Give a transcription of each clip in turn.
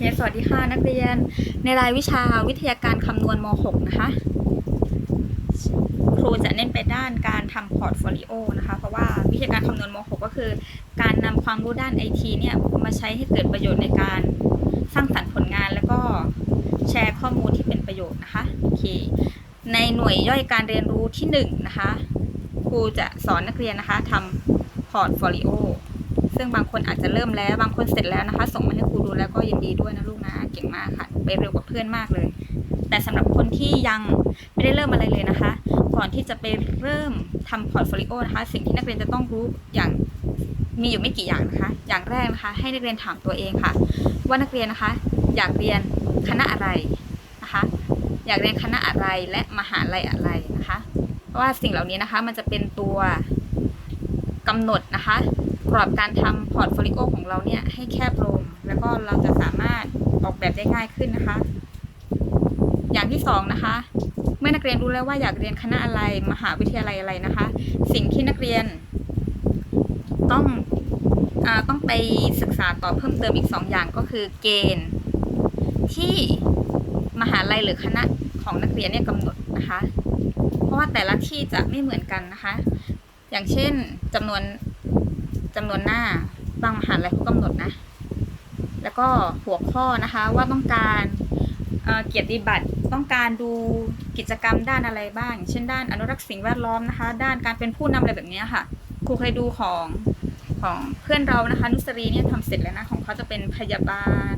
เคสวัสดีค่ะนักเรียน ในรายวิชาวิทยาการคำนวณม .6 นะคะ ครูจะเน้นไปด้านการทำพอร์ตโฟลิโอนะคะ เพราะว่าวิทยาการคำนวณม .6 ก็คือ การนำความรู้ด้านไอทีเนี่ยมาใช้ให้เกิดประโยชน์ในการสร้างสรรค์ผลงานแล้วก็แชร์ข้อมูลที่เป็นประโยชน์นะคะโอเคในหน่วยย่อยการเรียนรู้ที่1นะคะครูจะสอนนักเรียนนะคะทำพอร์ตโฟลิโอ ซึ่งบางคนอาจจะเริ่มแล้ว บางคนเสร็จแล้วนะคะ ส่งมาให้ครูดูแล้วก็ยินดีด้วยนะลูกนะ เก่งมากค่ะ ไปเร็วกว่าเพื่อนมากเลย แต่สำหรับคนที่ยังไม่ได้เริ่มอะไรเลยนะคะ ก่อนที่จะไปเริ่มทำพอร์ตโฟลิโอนะคะ สิ่งที่นักเรียนจะต้องรู้อย่างมีอยู่ไม่กี่อย่างนะคะ อย่างแรกนะคะ ให้นักเรียนถามตัวเองค่ะ ว่านักเรียนนะคะ อยากเรียนคณะอะไรนะคะ อยากเรียนคณะอะไรและมหาลัยอะไรนะคะ เพราะว่าสิ่งเหล่านี้นะคะ มันจะเป็นตัวกำหนดนะคะ กรอบการทำพอร์ตโฟลิโอของเราเนี่ยให้แคบลง แล้วก็เราจะสามารถออกแบบได้ง่ายขึ้นนะคะ อย่างที่สองนะคะ เมื่อนักเรียนรู้แล้วว่าอยากเรียนคณะอะไรมหาวิทยาลัยอะไรนะคะ สิ่งที่นักเรียน ต้องอต้องไปศึกษาต่อเพิ่มเติมอีกสองอย่างก็คือเกณฑ์ ที่มหาลัยหรือคณะของนักเรียนเนี่ยกำหนดนะคะ เพราะว่าแต่ละที่จะไม่เหมือนกันนะคะ อย่างเช่นจำนวน จำนวนหน้า บางมหาลัยเขากำหนดนะ แล้วก็หัวข้อนะคะว่าต้องการเเกียรติบัตรต้องการดูกิจกรรมด้านอะไรบ้าง เช่น ด้านอนุรักษ์สิ่งแวดล้อมนะคะ ด้านการเป็นผู้นำอะไรแบบนี้ค่ะ ครูเคยดูของของเพื่อนเรานะคะ นุสรีเนี่ยทำเสร็จแล้วนะของเขาจะเป็นพยาบาล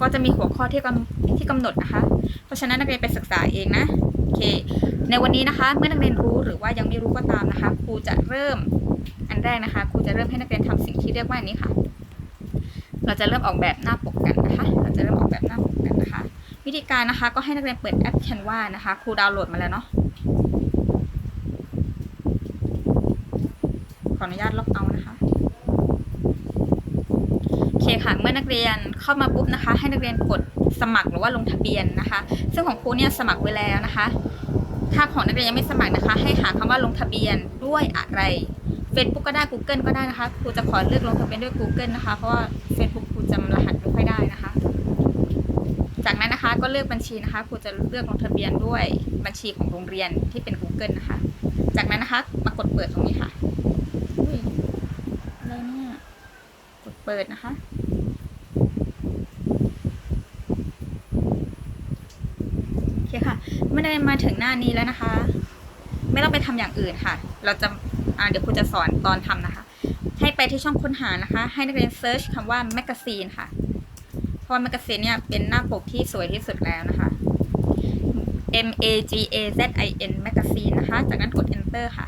ก็จะมีหัวข้อที่กำที่กำหนดนะคะ เพราะฉะนั้นนักเรียนไปศึกษาเองนะโอเค ในวันนี้นะคะ เมื่อนักเรียนรู้หรือว่ายังไม่รู้ก็ตามนะคะ ครูจะเริ่ม อันแรกนะคะครูจะเริ่มให้นักเรียนทำสิ่งที่เรียกว่านี้ค่ะ เราจะเริ่มออกแบบหน้าปกกันนะคะ เราจะเริ่มออกแบบหน้าปกกันนะคะ วิธีการนะคะก็ให้นักเรียนเปิดแอป Canva นะคะครูดาวน์โหลดมาแล้วเนาะขออนุญาตลบเอานะคะโอเคค่ะ เมื่อนักเรียนเข้ามาปุ๊บนะคะ ให้นักเรียนกดสมัครหรือว่าลงทะเบียนนะคะ ซึ่งของครูเนี่ยสมัครไว้แล้วนะคะ ถ้าของนักเรียนยังไม่สมัครนะคะ ให้หาคำว่าลงทะเบียนด้วยอะไร Facebook ก็ได้ Google ก็ได้นะคะครูจะขอเลือกลงทะเบียนด้วย Google นะคะ เพราะว่า Facebook ครูจำรหัสไม่ค่อยได้นะคะ จากนั้นนะคะก็เลือกบัญชีนะคะครูจะเลือกลงทะเบียนด้วยบัญชีของโรงเรียนที่เป็น Google นะคะ จากนั้นนะคะมากดเปิดตรงนี้ค่ะอะไรเนี่ยกดเปิดนะคะโอเคค่ะเมื่อได้มาถึงหน้านี้แล้วนะคะ ไม่ต้องไปทำอย่างอื่นค่ะ เราจะ เดี๋ยวครูจะสอนตอนทำนะคะ ให้ไปที่ช่องค้นหานะคะ ให้นักเรียนเซิร์ชคำว่าแมกกาซีนค่ะ เพราะแมกกาซีนเนี่ยเป็นหน้าปกที่สวยที่สุดแล้วนะคะ M A G A Z I N แมกกาซีนนะคะ จากนั้นกด enter ค่ะ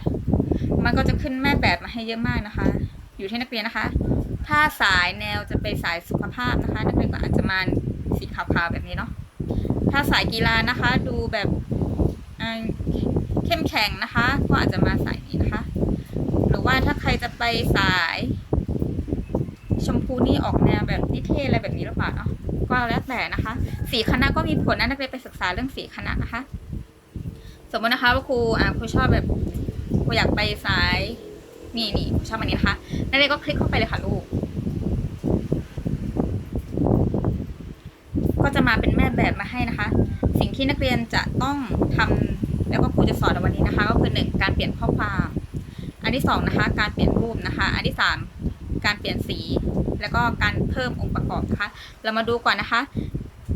มันก็จะขึ้นแม่แบบมาให้เยอะมากนะคะ อยู่ที่นักเรียนนะคะ ถ้าสายแนวจะไปสายสุขภาพนะคะ นักเรียนก็อาจจะมาสีขาวๆแบบนี้เนาะ ถ้าสายกีฬานะคะ ดูแบบเข้มแข็งนะคะ ก็อาจจะมาสายนี้นะคะ ว่าถ้าใครจะไปสาย ชมพูนี่ออกแนวแบบนิเทศอะไรแบบนี้หรือเปล่าเนาะก็แล้วแต่นะคะ สีคณะก็มีผลนะนักเรียนไปศึกษาเรื่องสีคณะนะคะ สมมตินะคะว่าครูอ่าครูชอบแบบครูอยากไปสายนี่นี่ครูชอบอันนี้นะคะนักเรียนก็คลิกเข้าไปเลยค่ะลูก ก็จะมาเป็นแม่แบบมาให้นะคะ สิ่งที่นักเรียนจะต้องทำแล้วก็ครูจะสอนในวันนี้นะคะ ก็คือหนึ่งการเปลี่ยนข้อความ อันที่สองนะคะการเปลี่ยนรูปนะคะ อันที่สามการเปลี่ยนสี แล้วก็การเพิ่มองค์ประกอบนะคะเรามาดูก่อนนะคะ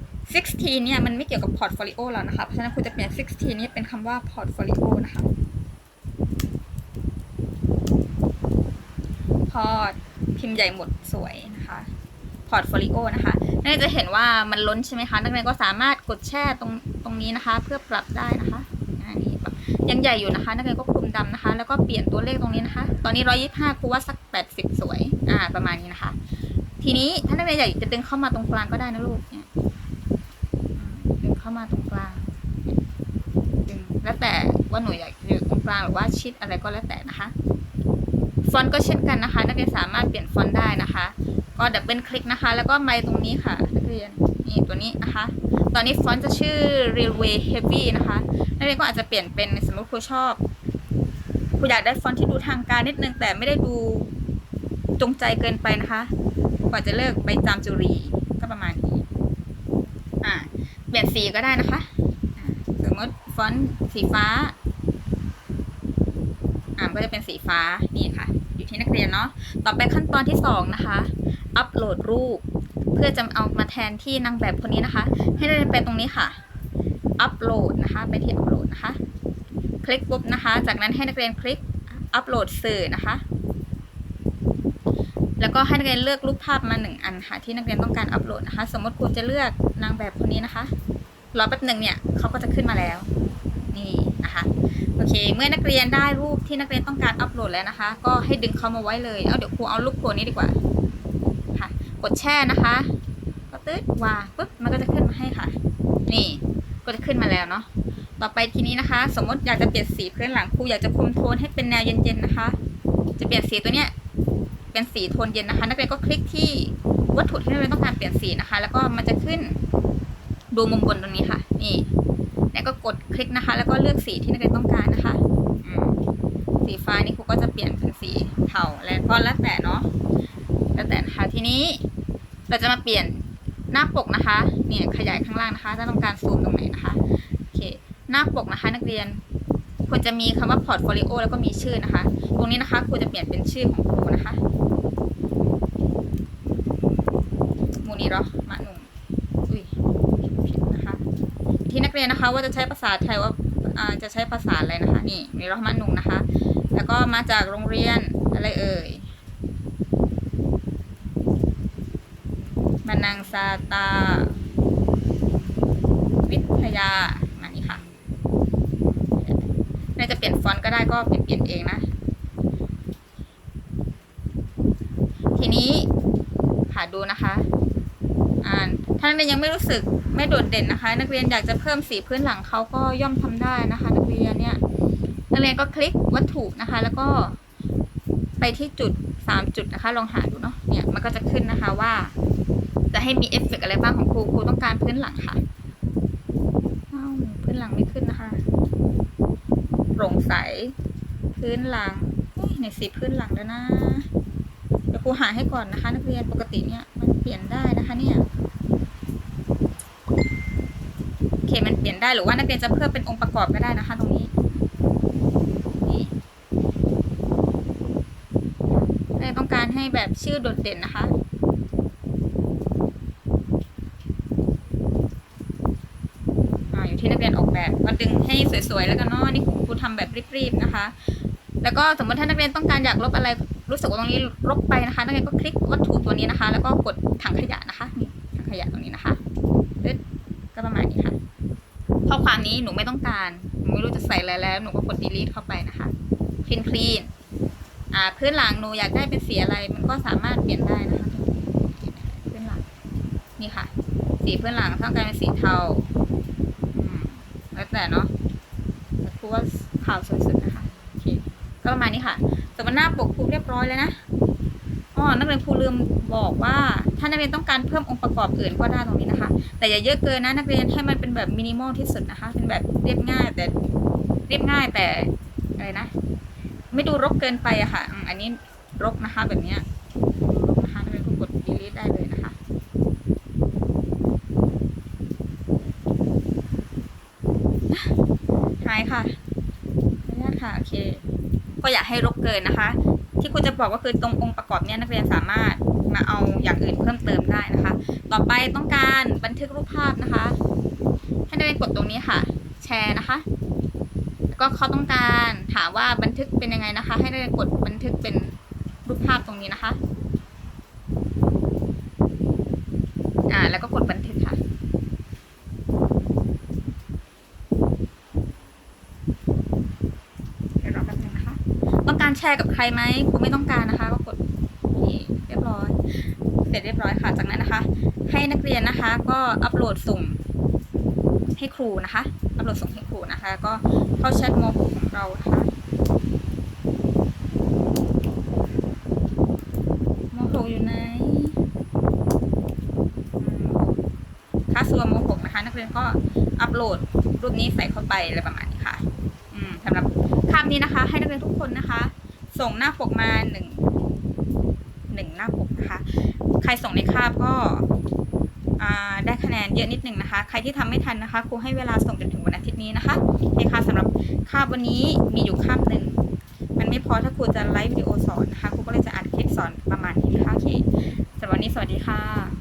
16เนี่ยมันไม่เกี่ยวกับพอร์ตโฟลิโอแล้วนะคะ เพราะฉะนั้นครูจะเปลี่ยน16นี้เป็นคำว่าพอร์ตโฟลิโอนะคะพอร์ตพิมพ์ใหญ่หมดสวยนะคะพอร์ตโฟลิโอนะคะนักเรียนจะเห็นว่ามันล้นใช่ไหมคะ นักเรียนก็สามารถกดแช่ตรงตรงนี้นะคะ เพื่อปรับได้นะคะอันนี้แบบยังใหญ่อยู่นะคะ นักเรียนก็ ดำนะคะ แล้วก็เปลี่ยนตัวเลขตรงนี้นะคะ ตอนนี้ร้อยยี่ห้าครูว่าสักแปดสิบสวย อ่า ประมาณนี้นะคะ ทีนี้ถ้านักเรียนอยากจะดึงเข้ามาตรงกลางก็ได้นะลูกเนี่ยดึงเข้ามาตรงกลางดึงแล้วแต่ว่าหนูอยากอยู่ตรงกลางหรือว่าชิดอะไรก็แล้วแต่นะคะ ฟอนต์ก็เช่นกันนะคะ นักเรียนสามารถเปลี่ยนฟอนต์ได้นะคะ ก็ดับเบิลคลิกนะคะ แล้วก็ไมค์ตรงนี้ค่ะ นักเรียนนี่ตัวนี้นะคะ ตอนนี้ฟอนต์จะชื่อ Railway Heavy นะคะนักเรียนก็อาจจะเปลี่ยนเป็นสมมติครูชอบ ครูอยากได้ฟอนต์ที่ดูทางการนิดนึงแต่ไม่ได้ดูจงใจเกินไปนะคะ กว่าจะเลิกไปจามจุรีก็ประมาณนี้เปลี่ยนสีก็ได้นะคะสมมติฟอนต์สีฟ้า อ่าก็จะเป็นสีฟ้านี่ค่ะ อยู่ที่นักเรียนเนาะ ต่อไปขั้นตอนที่สองนะคะ อัปโหลดรูป เพื่อจะเอามาแทนที่นางแบบคนนี้นะคะ ให้นักเรียนไปตรงนี้ค่ะ อัปโหลดนะคะ ไปที่อัปโหลดนะคะ ลิกปุ๊บนะคะ จากนั้นให้นักเรียนคลิกอัปโหลดสื่อนะคะ แล้วก็ให้นักเรียนเลือกรูปภาพมาหนึ่งอันค่ะ ที่นักเรียนต้องการอัปโหลดนะคะ สมมติครูจะเลือกนางแบบคนนี้นะคะ รอแป๊บหนึ่งเนี่ยเขาก็จะขึ้นมาแล้ว นี่นะคะ โอเค เมื่อนักเรียนได้รูปที่นักเรียนต้องการอัปโหลดแล้วนะคะ ก็ให้ดึงเขามาไว้เลย เอาเดี๋ยวครูเอารูปครูนี้ดีกว่า ค่ะ กดแช่นะคะ ก็ตึ๊ดวางปุ๊บ มันก็จะขึ้นมาให้ค่ะ นี่ ก็จะขึ้นมาแล้วเนาะต่อไปทีนี้นะคะ สมมติอยากจะเปลี่ยนสีพื้นหลังครูอยากจะคุมโทนให้เป็นแนวเย็นๆนะคะ จะเปลี่ยนสีตัวเนี้ยเป็นสีโทนเย็นนะคะ นักเรียนก็คลิกที่วัตถุที่นักเรียนต้องการเปลี่ยนสีนะคะ แล้วก็มันจะขึ้นดูมุมบนตรงนี้ค่ะ นี่แล้วก็กดคลิกนะคะ แล้วก็เลือกสีที่นักเรียนต้องการนะคะสีฟ้านี่ครูก็จะเปลี่ยนเป็นสีเทาแล้วก็แล้วแต่เนาะแล้วแต่นะคะทีนี้เราจะมาเปลี่ยน หน้าปกนะคะ เนี่ยขยายข้างล่างนะคะถ้าต้องการซูมตรงไหนนะคะโอเคหน้าปกนะคะ นักเรียนควรจะมีคำว่าพอร์ตโฟลิโอแล้วก็มีชื่อนะคะ ตรงนี้นะคะครูจะเปลี่ยนเป็นชื่อของครูนะคะมูนีเหรอมะนุงอุ้ยผิดนะคะ ที่นักเรียนนะคะว่าจะใช้ภาษาไทยว่าจะใช้ภาษาอะไรนะคะ นี่มีรอมะนุงนะคะ แล้วก็มาจากโรงเรียนอะไรเอ่ย มานังซาตา วิทยามานี่ค่ะน่าจะเปลี่ยนฟอนต์ก็ได้ก็เปลี่ยนเปลี่ยนเองนะ ทีนี้หาดูนะคะอ่านถ้านักเรียนยังไม่รู้สึกไม่โดดเด่นนะคะ นักเรียนอยากจะเพิ่มสีพื้นหลังเขาก็ย่อมทำได้นะคะ นักเรียนเนี่ยนักเรียนก็คลิกวัตถุนะคะ แล้วก็ไปที่จุดสามจุดนะคะ ลองหาดูเนาะเนี่ยมันก็จะขึ้นนะคะว่า จะให้มีเอฟเฟกต์อะไรบ้างของครูครูต้องการพื้นหลังค่ะอ้าวพื้นหลังไม่ขึ้นนะคะโปร่งใส พื้นหลังในสีพื้นหลังแล้วนะเดี๋ยวครูหาให้ก่อนนะคะ นักเรียนปกติเนี่ยมันเปลี่ยนได้นะคะเนี่ยโอเคมันเปลี่ยนได้หรือว่านักเรียนจะเพิ่มเป็นองค์ประกอบก็ได้นะคะ ตรงนี้นี่ต้องการให้แบบชื่อโดดเด่นนะคะ อ่าอยู่ ที่นักเรียนออกแบบก็ดึงให้สวยๆแล้วกันเนาะนี่ครูทำแบบรีบๆนะคะ แล้วก็สมมติถ้านักเรียนต้องการอยากลบอะไรรู้สึกว่าตรงนี้ลบไปนะคะ นักเรียนก็คลิกวัตถุตัวนี้นะคะ แล้วก็กดถังขยะนะคะนี่ถังขยะตรงนี้นะคะตึ๊ดก็ประมาณนี้ค่ะข้อความนี้หนูไม่ต้องการหนูไม่รู้จะใส่อะไรแล้วหนูก็กด delete เข้าไปนะคะ clean clean อ่าพื้นหลังหนูอยากได้เป็นสีอะไร มันก็สามารถเปลี่ยนได้นะคะพื้นหลังนี่ค่ะ สีพื้นหลังต้องการเป็นสีเทา แล้วแต่เนาะแต่ครูว่าขาวสวยสุดนะคะโอเคก็ประมาณนี้ค่ะสมมติหน้าปกครูเรียบร้อยแล้วนะอ๋อนักเรียนครูลืมบอกว่า ถ้านักเรียนต้องการเพิ่มองค์ประกอบอื่นก็ได้ตรงนี้นะคะ แต่อย่าเยอะเกินนะนักเรียนให้มันเป็นแบบมินิมอลที่สุดนะคะ เป็นแบบเรียบง่ายแต่เรียบง่ายแต่อะไรนะ ไม่ดูรกเกินไปอะค่ะ อันนี้รกนะคะ แบบเนี้ยรกนะคะนักเรียนก็กด delete ได้เลยนะคะ หาย ค่ะไม่ได้ค่ะโอเค ก็อยากให้รกเกินนะคะ ที่คุณจะบอกก็คือตรงองค์ประกอบเนี้ยนักเรียนสามารถมาเอาอย่างอื่นเพิ่มเติมได้นะคะ ต่อไปต้องการบันทึกรูปภาพนะคะ ให้นักเรียนกดตรงนี้ค่ะ แชร์นะคะแล้วก็เขาต้องการถามว่าบันทึกเป็นยังไงนะคะ ให้นักเรียนกดบันทึกเป็นรูปภาพตรงนี้นะคะ อ่า แล้วก็กดบันทึกค่ะ เดี๋ยวรอแป๊บนึงนะคะ ต้องการ แชร์กับใครไหมครูไม่ต้องการนะคะก็กดนี่เรียบร้อย เสร็จเรียบร้อยค่ะ จากนั้นนะคะ ให้นักเรียนนะคะก็อัปโหลดส่งให้ครูนะคะอัปโหลดส่งให้ครูนะคะ ก็เข้าแชทโมโหของเรานะคะโมโหอยู่ไหนคาซัวโมโหนะคะ นักเรียนก็อัปโหลดรูปนี้ใส่เข้าไปอะไรประมาณนี้ค่ะ อืมสำหรับคาบนี้นะคะ ให้นักเรียนทุกคนนะคะ ส่งหน้าปกมาหนึ่งหนึ่งหน้าปกนะคะ ใครส่งในคาบก็ได้คะแนนเยอะนิดหนึ่งนะคะ ใครที่ทำไม่ทันนะคะครูให้เวลาส่งจนถึงวันอาทิตย์นี้นะคะโอเคค่ะสำหรับคาบวันนี้มีอยู่คาบหนึ่งมันไม่พอถ้าครูจะไลฟ์วิดีโอสอนนะคะครูก็เลยจะอัดคลิปสอนประมาณนี้นะคะโอเคสำหรับวันนี้สวัสดีค่ะ